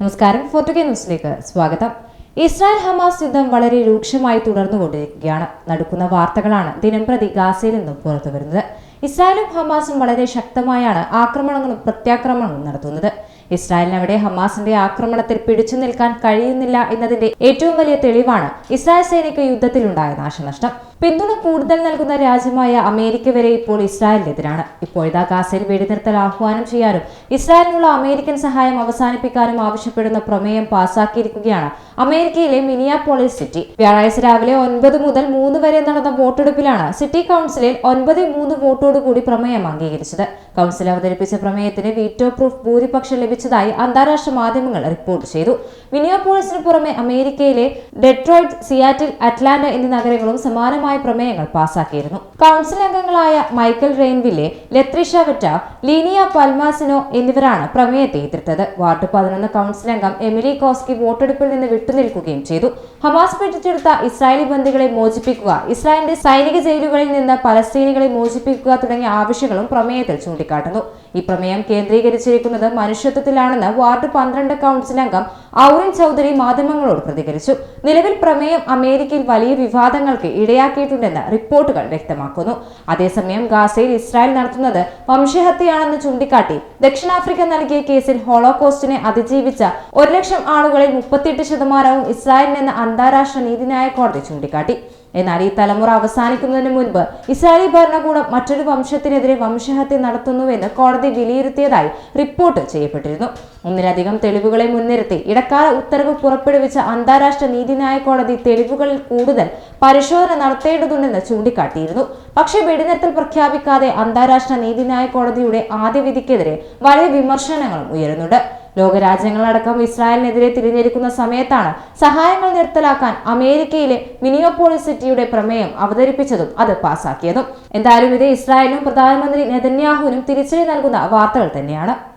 നമസ്കാരം. ഫോർട്ടുഗേ ന്യൂസിലേക്ക് സ്വാഗതം. ഇസ്രായേൽ ഹമാസ് യുദ്ധം വളരെ രൂക്ഷമായി തുടർന്നുകൊണ്ടിരിക്കുകയാണ്. നടക്കുന്ന വാർത്തകളാണ് ദിനംപ്രതി ഗാസയിൽ നിന്നും പുറത്തുവരുന്നത്. ഇസ്രായേലും ഹമാസും വളരെ ശക്തമായാണ് ആക്രമണങ്ങളും പ്രത്യാക്രമണങ്ങളും നടത്തുന്നത്. ഇസ്രായേലിന് അവിടെ ഹമാസിന്റെ ആക്രമണത്തിൽ പിടിച്ചു നിൽക്കാൻ കഴിയുന്നില്ല എന്നതിന്റെ ഏറ്റവും വലിയ തെളിവാണ് ഇസ്രായേൽ സേനയ്ക്ക് യുദ്ധത്തിലുണ്ടായ നാശനഷ്ടം. പിന്തുണ കൂടുതൽ നൽകുന്ന രാജ്യമായ അമേരിക്ക വരെ ഇപ്പോൾ ഇസ്രായേലിനെതിരാണ്. ഇപ്പോഴത്തെ ഗാസയിൽ വെടിനിർത്തൽ ആഹ്വാനം ചെയ്യാനും ഇസ്രായേലിനുള്ള അമേരിക്കൻ സഹായം അവസാനിപ്പിക്കാനും ആവശ്യപ്പെടുന്ന പ്രമേയം പാസാക്കിയിരിക്കുകയാണ് അമേരിക്കയിലെ മിനിയാപോളിസ് സിറ്റി. വ്യാഴാഴ്ച രാവിലെ ഒൻപത് മുതൽ മൂന്ന് വരെ നടന്ന വോട്ടെടുപ്പിലാണ് സിറ്റി കൗൺസിലിൽ ഒൻപത് മൂന്ന് വോട്ടോടുകൂടി പ്രമേയം അംഗീകരിച്ചത്. കൗൺസിൽ അവതരിപ്പിച്ച പ്രമേയത്തിന് വീറ്റോ പ്രൂഫ് ഭൂരിപക്ഷം ലഭിച്ചതായി അന്താരാഷ്ട്ര മാധ്യമങ്ങൾ റിപ്പോർട്ട് ചെയ്തു. മിനിയാപോളിസിന് പുറമെ അമേരിക്കയിലെ ഡെട്രോയിറ്റ് സിയാറ്റിൽ അറ്റ്ലാന്റ എന്നീ നഗരങ്ങളും സമാനമായ പ്രമേയങ്ങൾ പാസാക്കിയിരുന്നു. കൗൺസിൽ അംഗങ്ങളായ മൈക്കൽ റെയിൻവില്ലെ ലത്രിഷ വെറ്റ ലീനിയ പൽമാസിനോ എന്നിവരാണ് പ്രമേയത്തെ എതിർത്തത്. വാർഡ് പതിനൊന്ന് കൗൺസിൽ അംഗം എമിലി കോസ്കി വോട്ടെടുപ്പിൽ നിന്ന് വിട്ടുനിൽക്കുകയും ചെയ്തു. ഹമാസ് പിടിച്ചെടുത്ത ഇസ്രായേലി ബന്ധികളെ മോചിപ്പിക്കുക ഇസ്രായേലിന്റെ സൈനിക ജയിലുകളിൽ നിന്ന് പലസ്തീനികളെ മോചിപ്പിക്കുക തുടങ്ങിയ ആവശ്യങ്ങളും പ്രമേയത്തിൽ ചൂണ്ടിക്കാട്ടുന്നു. ഈ പ്രമേയം കേന്ദ്രീകരിച്ചിരിക്കുന്നത് മനുഷ്യത്വത്തിലാണെന്ന് വാർഡ് പന്ത്രണ്ട് കൗൺസിൽ അംഗം ഔറിൻ ചൗധരി മാധ്യമങ്ങളോട് പ്രതികരിച്ചു. നിലവിൽ പ്രമേയം അമേരിക്കയിൽ വലിയ വിവാദങ്ങൾക്ക് ഇടയാക്കിയിട്ടുണ്ടെന്ന് റിപ്പോർട്ടുകൾ വ്യക്തമാക്കുന്നു. അതേസമയം ഗാസയിൽ ഇസ്രായേൽ നടത്തുന്നത് വംശഹത്യയാണെന്ന് ചൂണ്ടിക്കാട്ടി ദക്ഷിണാഫ്രിക്ക നൽകിയ കേസിൽ ഹോളോകോസ്റ്റിനെ അതിജീവിച്ച ഒരു ലക്ഷം ആളുകളിൽ മുപ്പത്തിയെട്ട് ശതമാനവും ഇസ്രായേലിനെന്ന് അന്താരാഷ്ട്ര നീതിന്യായ കോടതി ചൂണ്ടിക്കാട്ടി. എന്നാൽ ഈ തലമുറ അവസാനിക്കുന്നതിന് മുൻപ് ഇസ്രായേലി ഭരണകൂടം മറ്റൊരു വംശത്തിനെതിരെ വംശഹത്യ നടത്തുന്നുവെന്ന് കോടതി വിലയിരുത്തിയതായി റിപ്പോർട്ട് ചെയ്യപ്പെട്ടിരുന്നു. ഒന്നിലധികം തെളിവുകളെ മുൻനിർത്തി ഇടക്കാല ഉത്തരവ് പുറപ്പെടുവിച്ച അന്താരാഷ്ട്ര നീതിന്യായ കോടതി തെളിവുകളിൽ കൂടുതൽ പരിശോധന നടത്തേണ്ടതുണ്ടെന്ന് ചൂണ്ടിക്കാട്ടിയിരുന്നു. പക്ഷേ വെടിനിർത്തൽ പ്രഖ്യാപിക്കാതെ അന്താരാഷ്ട്ര നീതിന്യായ കോടതിയുടെ ആദ്യ വിധിക്കെതിരെ വലിയ വിമർശനങ്ങളും ഉയരുന്നുണ്ട്. ലോകരാജ്യങ്ങളടക്കം ഇസ്രായേലിനെതിരെ തിരിഞ്ഞിരിക്കുന്ന സമയത്താണ് സഹായങ്ങൾ നിർത്തലാക്കാൻ അമേരിക്കയിലെ മിനിയോപോളിസ് സിറ്റിയുടെ പ്രമേയം അവതരിപ്പിച്ചതും അത് പാസാക്കിയതും. എന്തായാലും ഇത് ഇസ്രായേലിനും പ്രധാനമന്ത്രി നെതന്യാഹുവിനും തിരിച്ചടി നൽകുന്ന വാർത്തകൾ തന്നെയാണ്.